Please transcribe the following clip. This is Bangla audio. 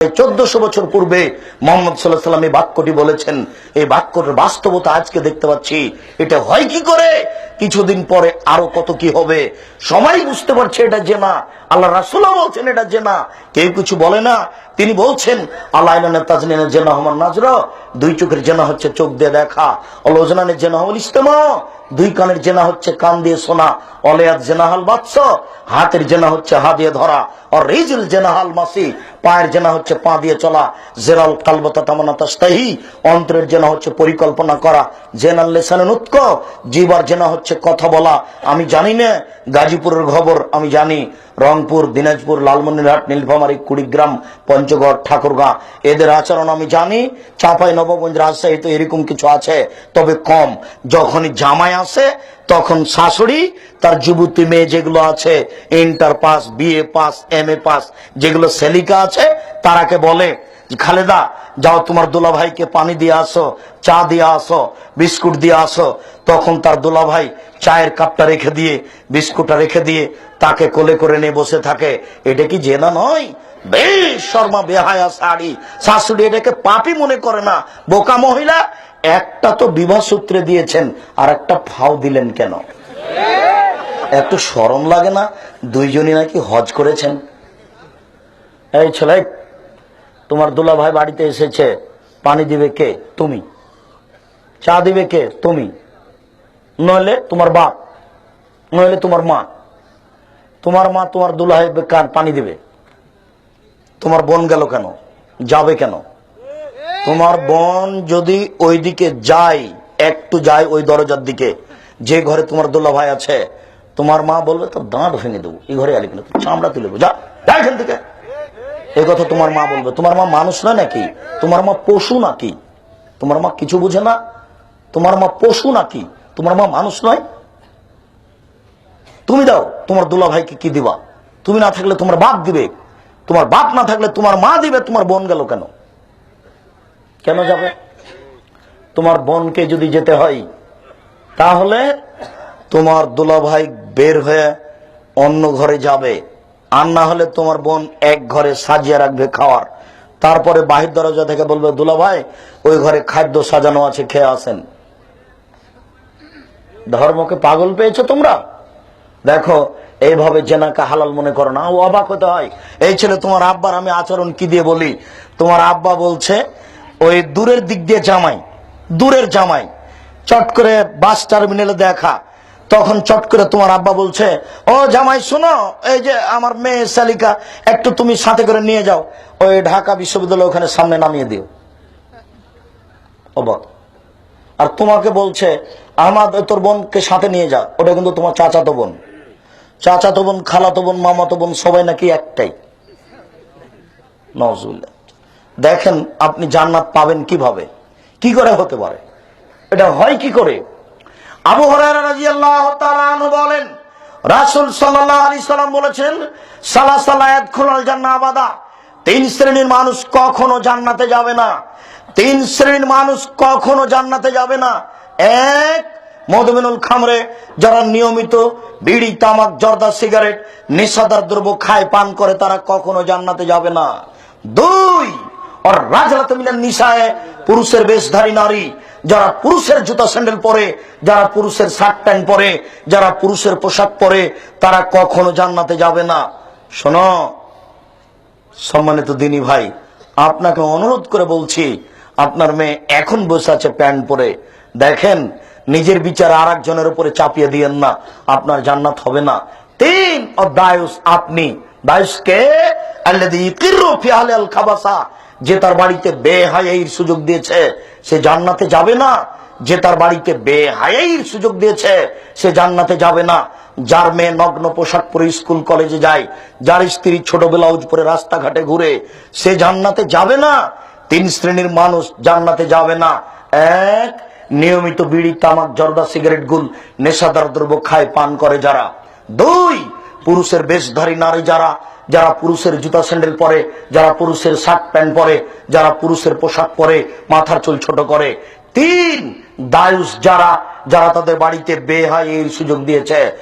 চোদ্দশো বছর পূর্বে মোহাম্মদ সাল্লাহ সাল্লাম এই বাক্যটি বলেছেন। এই বাক্যের বাস্তবতা আজকে দেখতে পাচ্ছি। এটা হয় কি করে? কিছুদিন পরে আরও কত কি হবে? সবাই বুঝতে পারছে এটা জেনা আল্লাহ রাসুল্লাহ বলছেন এটা জেনা কেউ কিছু বলে না। তিনি বলছেন, আল্লাহ জেনা হমান নাজর। দুই চোখের জেনা হচ্ছে চোখ দিয়ে দেখা। অলোজনানের জেনা হল ইস্তেমা দুই কানের জেনা হচ্ছে কান দিয়ে শোনা অলেয়াত জেনাহাল বাৎস হাতের জেনা হচ্ছে হা দিয়ে ধরা, আর রিজুল জেনাহাল মাসি, পায়ের জেনা হচ্ছে পা দিয়ে চলা জেরাল কালবতা তামানা তাস্তাহি অন্তরের জেনা হচ্ছে পরিকল্পনা করা, জেনাল লেসানের উৎক জিবার জেনা হচ্ছে কথা বলা, আমি জানি না, গাজীপুরের খবর আমি জানি, রংপুর, দিনাজপুর, লালমনিরহাট, নীলফামারী, কুড়িগ্রাম, পঞ্চগড়, ঠাকুরগাঁ, এদের আচরণ আমি জানি, চাঁপাই, নবগঞ্জ, রাজশাহী তো এরকম কিছু আছে, তবে কম, যখনই জামাই আসে, তখন শাশুড়ি, তার যুবতী মেয়ে যেগুলো আছে, inter pass, BA pass M A pass, যেগুলো সেলিকা আছে, তারাকে বলে, খালেদা, যাও তোমার দুলা ভাইকে পানি দিয়ে আসো, চা দিয়ে আসো, বিস্কুট দিয়ে আসো। তখন তার দুলা ভাই চায়ের কাপটা রেখে দিয়ে, বিস্কুটটা রেখে দিয়ে, তাকে কোলে করে নিয়ে বসে থাকে। এটা কি জেনা নয়? বেশ শর্মা বেহায়া শাড়ি। শাশুড়ি এটাকে পাপি মনে করে না। বোকা মহিলা, একটা তো বিবাহ সূত্রে দিয়েছেন, আর একটা ফাও দিলেন কেন? একটু সরম লাগে না? দুইজনই নাকি হজ করেছেন। এই ছেলে, তোমার দুলা ভাই বাড়িতে এসেছে, পানি দিবে কে? তুমি। চা দিবে কে? তুমি। নইলে তোমার বাপ, নইলে তোমার মা। তোমার মা, তোমার দুলা ভাই কার পানি দিবে। তোমার বোন গেল কেন? যাবে কেন? তোমার বোন যদি ওইদিকে যায়, একটু যায় ওই দরজার দিকে, যে ঘরে তোমার দোলা ভাই আছে, তোমার মা বলবে তো দাঁত ভেঙে দেবো, এই ঘরে আলি কিনা? চামড়া তুলে দেবো, যা এখান থেকে। এই কথা তোমার মা বলবে। তোমার মা মানুষ নয় নাকি? তোমার মা পশু নাকি? তোমার মা কিছু বুঝে না? তোমার মা পশু নাকি? তোমার মা মানুষ নয়? তুমি দাও, তোমার দুলা ভাইকে কি দিবা? তুমি না থাকলে তোমার বাপ দিবে। তোমার বাপ না থাকলে তোমার মা দিবে, তোমার বোন গেল কেন? কেন যাবে? তোমার বোনকে যদি যেতে হয়, তাহলে তোমার দুলা ভাই বের হয়ে অন্য ঘরে যাবে। আর না হলে তোমার বোন এক ঘরে সাজিয়ে রাখবে খাওয়ার। তারপরে বাহির দরজা থেকে বলবে দুলা ভাই ওই ঘরে খাদ্য সাজানো আছে, খেয়ে আসেন। ধর্মকে পাগল পেয়েছ তোমরা? দেখো, এইভাবে জেনাকে হালাল মনে করো না। ও অবাক হতে হয়, এই ছেলে, তোমার আব্বার আমি আচরণ কি দিয়ে বলি? তোমার আব্বা বলছে, ওই দূরের দিক দিয়ে জামাই, দূরের জামাই, চট করে বাস টার্মিনালে দেখা। তখন চট করে তোমার আব্বা বলছে, ও জামাই, শোনো, এই যে আমার মেয়ে শালিকা, একটু তুমি সাথে করে নিয়ে যাও। ওই ঢাকা বিশ্ববিদ্যালয় ওখানে সামনে নামিয়ে দিও। অবাক। আর তোমাকে বলছে আমার তোর বোনকে সাথে নিয়ে যা, ওটা কিন্তু তোমার চাচাতো বোন। চাচাতো বোন খালাতো বোন মামাতো বোন সবাই নাকি একটাই। দেখেন আপনি জান্নাত পাবেন কীভাবে? কি করে হতে পারে? এটা হয় কি করে? আবু বলেন, রাসুল সাল্লাম বলেছেন, সালা সালা ইয়াদখুলুল জান্নাহ আবাদা। তিন শ্রেণির মানুষ কখনো জান্নাতে যাবে না। তিন শ্রেণির মানুষ কখনো জান্নাতে যাবে না। এক মধুমিনুল খামরে যারা নিয়মিত বিড়ি, তামাক, জর্দা, সিগারেট নেশাদার দ্রব্য খায়, পান করে, তারা কখনো জান্নাতে যাবে না। দুই, আর রাজরাত মিলান নিশায় পুরুষের বেশধারী নারী, যারা পুরুষের জুতা স্যান্ডেল পরে, যারা পুরুষের শার্ট প্যান্ট পরে, যারা পুরুষের পোশাক পরে, তারা কখনো জান্নাতে যাবে না। শোনো, সম্মানিত দিনী ভাই, আপনাকে অনুরোধ করে বলছি, আপনার মেয়ে এখন বসে আছে প্যান্ট পরে। দেখেন নিজের বিচার আর একজনের উপরে চাপিয়ে দিয়েন না। আপনার জান্নাত হবে না। তিন দায়ুস আপনি। যে তার বাড়িতে বেহায়াইর সুযোগ দিয়েছে, সে জান্নাতে যাবে না। যে তার বাড়িতে বেহায়াইর সুযোগ দিয়েছে, সে জান্নাতে যাবে না। যার মেয়ে নগ্ন পোশাক পরে স্কুল কলেজে যায়, যার স্ত্রী ছোট ব্লাউজ পরে রাস্তাঘাটে ঘুরে, সে জান্নাতে যাবে না। তিন শ্রেণির মানুষ জান্নাতে যাবে না। এক নিয়মিত বিড়ি, তামাক, জর্দা, সিগারেট, গুল, নেশাদার দ্রব্য খায়, পান করে যারা। দুই, পুরুষের বেশধারী নারী যারা যারা পুরুষের জুতা স্যান্ডেল পরে, যারা পুরুষের শার্ট প্যান্ট পরে, যারা পুরুষের পোশাক পরে, মাথার চুল ছোট করে। তিন, দায়ুস যারা যারা তাদের বাড়িতে বেহাই সুযোগ দিয়েছে।